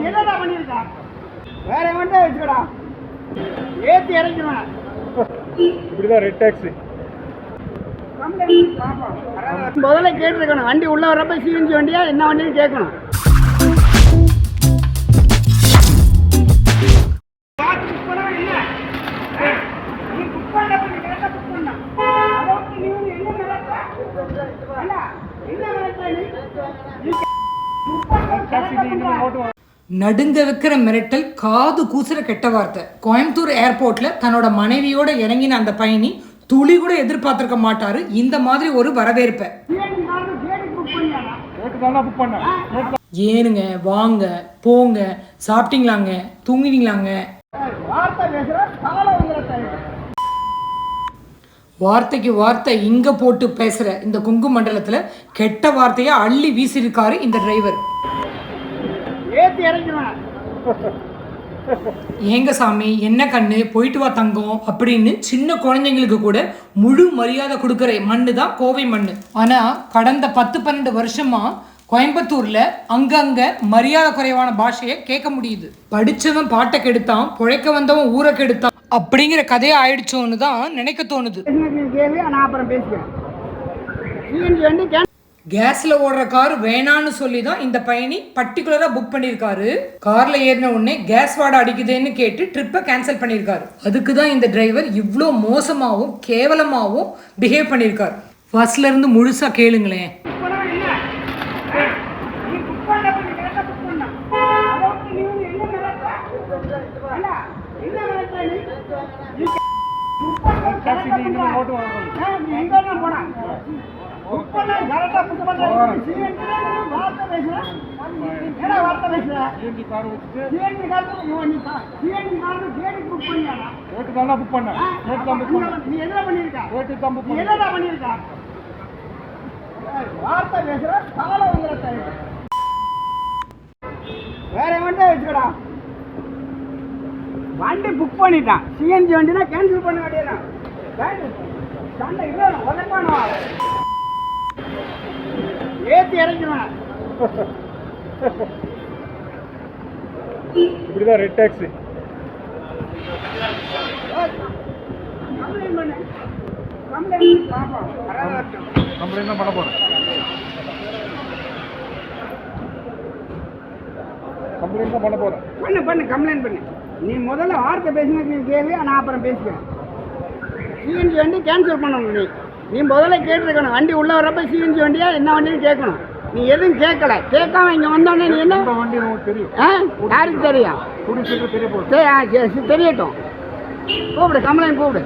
என்னடா பண்ணிருக்கா வேற எவன்டா வச்சுக்கடா ஏத்தி இறக்கிடுவேன் இப்படிதான் ரெட் டாக்ஸி முதல்ல கேட்டிருக்கணும் வண்டி உள்ள வரப்ப சிஎன்ஜி வண்டியா என்ன வண்டின்னு கேட்கணும். நடுங்க வைக்கிற மிரட்டல் காது கூசுற கெட்ட வார்த்தை. கோயம்புத்தூர் ஏர்போர்ட்ல தன்னோட மனைவியோட இறங்கின அந்த பயணி துளி கூட எதிர்பார்த்திருக்க மாட்டாரு. இந்த மாதிரி ஒரு வரவேற்பை. ஏனுங்க வாங்க போங்க சாப்பிட்டீங்களாங்க தூங்கினீங்களாங்க வார்த்தை பேசுற காலம் உங்களை வார்த்தைக்கு வார்த்தை இங்க போட்டு பேசுற இந்த குங்கு மண்டலத்துல கெட்ட வார்த்தையை அள்ளி வீசியிருக்காரு இந்த டிரைவர். ஏங்க சாமி என்ன கண்ணு? போயிட்டு வா தங்கம் அப்படின்னு சின்ன குழந்தைங்களுக்கு கூட முழு மரியாதை கொடுக்குற. மண்ணு தான் கோவை மண்ணு. ஆனா கடந்த பத்து பன்னெண்டு வருஷமா கோயம்புத்தூர்ல அங்கங்க மரியாதை குறைவான பாஷையை கேட்க முடியுது. படிச்சவன் பாட்டை கெடுத்தான் புழைக்க வந்தவன் ஊரை கெடுத்தான். அப்படிங்கிற கதையை ஆயிடுச்சோன்னு தான் நினைக்க தோணுது. கேள்வி நான் அப்புறம் கேஸ்ல ஓடுற கார் வேணான்னு சொல்லி தான் இந்த பயணி பர்டிகுலரா புக் பண்ணியிருக்காரு. கார்ல ஏறின உடனே கேஸ் வாடை அடிக்குதுன்னு கேட்டு ட்ரிப்பை கேன்சல் பண்ணியிருக்காரு. அதுக்கு தான் இந்த டிரைவர் இவ்வளோ மோசமாகவும் கேவலமாகவும் பிஹேவ் பண்ணியிருக்காரு. ஃபர்ஸ்ட்ல இருந்து முழுசா கேளுங்களேன் நீ புக் பண்ண பண்ணி கரெக்டாக புக் பண்ண அதோட நீ வந்து என்ன மிரட்ட அல்ல என்ன மிரட்ட நீ டாக்ஸி நீ இன்னும் ஓட்டு வாங்கணும் ஏய், நீ எங்க வேணா போடா புக் பண்ண கரெக்டாக புக் பண்ண சிஎன்ஜி வார்த்தை பேசுற என்ன வார்த்தை பேசுற சிஎன்ஜி கார் வச்சுட்டு சிஎன்ஜி கார்டு நீ சிஎன்ஜி புக் பண்ணியாடா ஓட்டு தானே புக் பண்ணேன். ஓட்டு தான் புக் பண்ணேன். நீ என்ன பண்ணிருக்க ஓட்டு தான் புக் பண்ணிருக்க ஏய், வார்த்தை பேசுற உங்களை தருது வேற வண்டியை வச்சுக்கடா வண்டி புக் பண்ணிட்டான். சிஎன்ஜி வண்டினா கேன்சல் பண்ண வேண்டியதான் சண்டை இல்லை உதப்பானோ ஏத்தி இறக்கிடுவேன். இப்படிதான் ரெட் டாக்ஸி கம்ப்ளைண்ட் பண்ணு. கம்ப்ளைண்ட் பார்ப்போம் கம்ப்ளைண்ட் தான் பண்ண போறேன். கம்ப்ளைண்ட் தான் பண்ண போறேன். பண்ணு பண்ணு கம்ப்ளைண்ட் பண்ணு. நீ முதல்ல வார்த்தை பேசினது நீ கேள்வி நான் அப்புறம் பேசிக்கிறேன். சிஎன்ஜி வண்டி கேன்சல் பண்ணணும் நீ. நீ முதல்ல கேட்டிருக்கணும். வண்டி உள்ள வரப்ப சிஎன்ஜி வண்டியா என்ன வண்டின்னு கேட்கணும். நீ எதுவும் கேட்கல. கேட்காம இங்கே வந்தோடனே நீ என்ன? வண்டி உங்களுக்கு தெரியும். ஆ? யாருக்கு தெரியும்? சரி, தெரியட்டும். கூப்பிடு கம்ப்ளைண்ட் கூப்பிடு.